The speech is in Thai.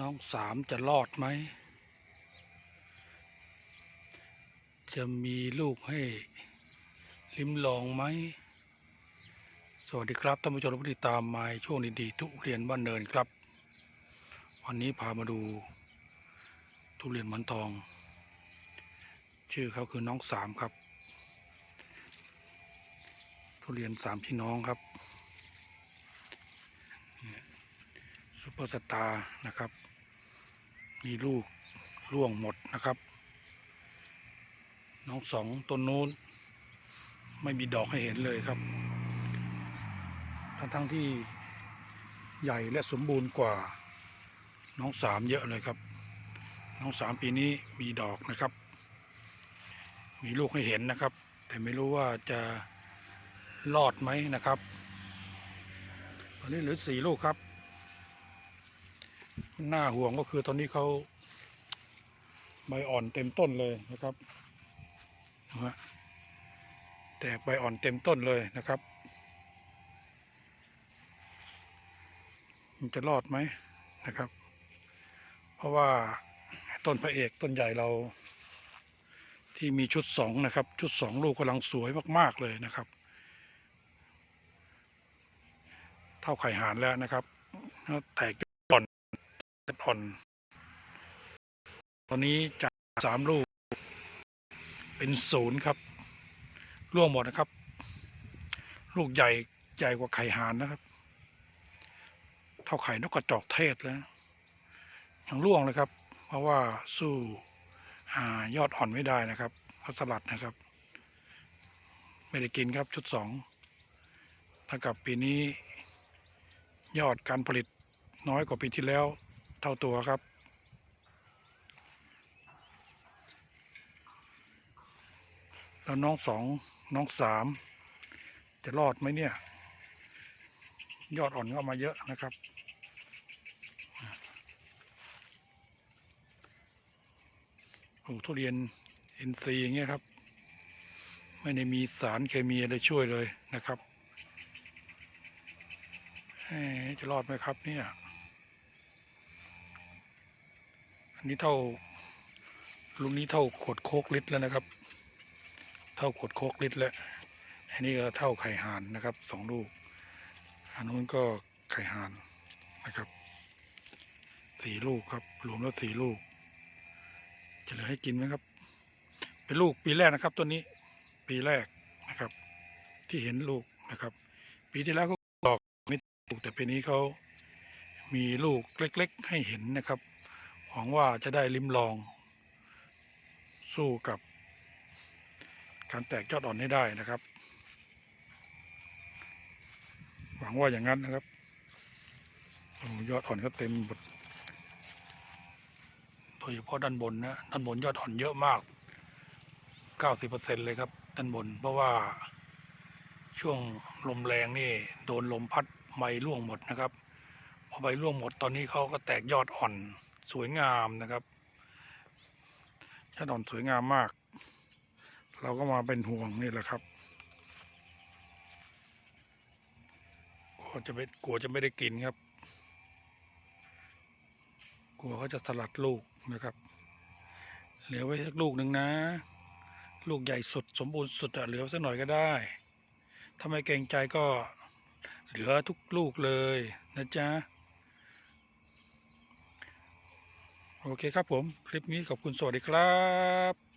น้องสามจะรอดไหม จะมีลูกให้ลิ้มลองไหม สวัสดีครับท่านผู้ชมผู้ติดตามมาช่วงดีๆทุเรียนบ้านเนินครับ วันนี้พามาดูทุเรียนหมันทอง ชื่อเขาคือน้องสามครับ ทุเรียนสามพี่น้องครับซูเปอร์สตาร์นะครับ มีลูกร่วงหมดนะครับ น้องสองต้นนู้น ไม่มีดอกให้เห็นเลยครับ ทั้งทั้งๆที่ใหญ่และสมบูรณ์กว่าน้องสามเยอะเลยครับ น้องสามปีนี้มีดอกนะครับ มีลูกให้เห็นนะครับ แต่ไม่รู้ว่าจะรอดไหมนะครับ ตอนนี้เหลือสี่ลูกครับ น้าห่วงก็คือตอนนี้เขาใบอ่อนเต็มต้นเลยนะครับนะฮะแตกใบอ่อนเต็มต้นเลยนะครับ มันจะรอดไหมนะครับ เพราะว่าต้นพระเอกต้นใหญ่เรา ที่มีชุดสองนะครับ ชุดสองลูกกำลังสวยมาก ๆ เลยนะครับ เท่าไข่หานแล้วนะครับแล้วแตก อ่อนอ่อน ตอนนี้จากสามลูก เป็นศูนย์ครับร่วงหมดนะครับ ลูกใหญ่ใหญ่กว่าไข่หานนะครับ เท่าไข่นกกระจอกเทศแล้วยังร่วงเลยครับ เพราะว่าสู้อายอดอ่อนไม่ได้นะครับเขาสลัดนะครับ ไม่ได้กินครับชุดสองถ้ากับปีนี้ยอดการผลิตน้อยกว่าปีที่แล้ว เท่าตัวครับ แล้วน้องสองน้องสามจะรอดไหมเนี่ย ยอดอ่อนก็มาเยอะนะครับปลูกทุเรียนเอินทรีอย่างเงี้ยครับ ไม่ได้มีสารเคมีอะไรช่วยเลยนะครับจะรอดไหมครับเนี่ย อันนี้เท่าลูกนี้เท่าขวดโคกลิตรแล้วนะครับ เท่าขวดโคกลิตรแล้ว อันนี้ก็เท่าไข่ห่านนะครับสองลูก อันนู้นก็ไข่ห่านนะครับสี่ลูกครับ รวมแล้วสี่ลูก จะเหลือให้กินไหมครับ เป็นลูกปีแรกนะครับต้นนี้ ปีแรกนะครับ ที่เห็นลูกนะครับ ปีที่แล้วก็ดอกไม่ถูกแต่ปีนี้เขามีลูกเล็ก ๆ ให้เห็นนะครับ หวังว่าจะได้ลิ้มลอง สู้กับ การแตกยอดอ่อนให้ได้นะครับ หวังว่าอย่างนั้นนะครับยอดอ่อนก็เต็มหมดโดยเฉพาะด้านบนนะด้านบนยอดอ่อนเยอะมาก 90%เลยครับ ด้านบน เพราะว่าช่วงลมแรงนี่โดนลมพัดใบร่วงหมดนะครับพอใบร่วงหมดตอนนี้เขาก็แตกยอดอ่อน สวยงามนะครับยอดอ่อนสวยงามมาก เราก็มาเป็นห่วงนี่แหละครับกลัวจะไม่กลัวจะไม่ได้กินครับ กลัวเขาจะสลัดลูกนะครับ เหลือไว้สักลูกหนึ่งนะ ลูกใหญ่สุดสมบูรณ์สุดอะเหลือสักหน่อยก็ได้ถ้าไม่เกรงใจก็เหลือทุกลูกเลยนะจ๊ะ โอเคครับผม คลิปนี้ขอบคุณสวัสดีครับ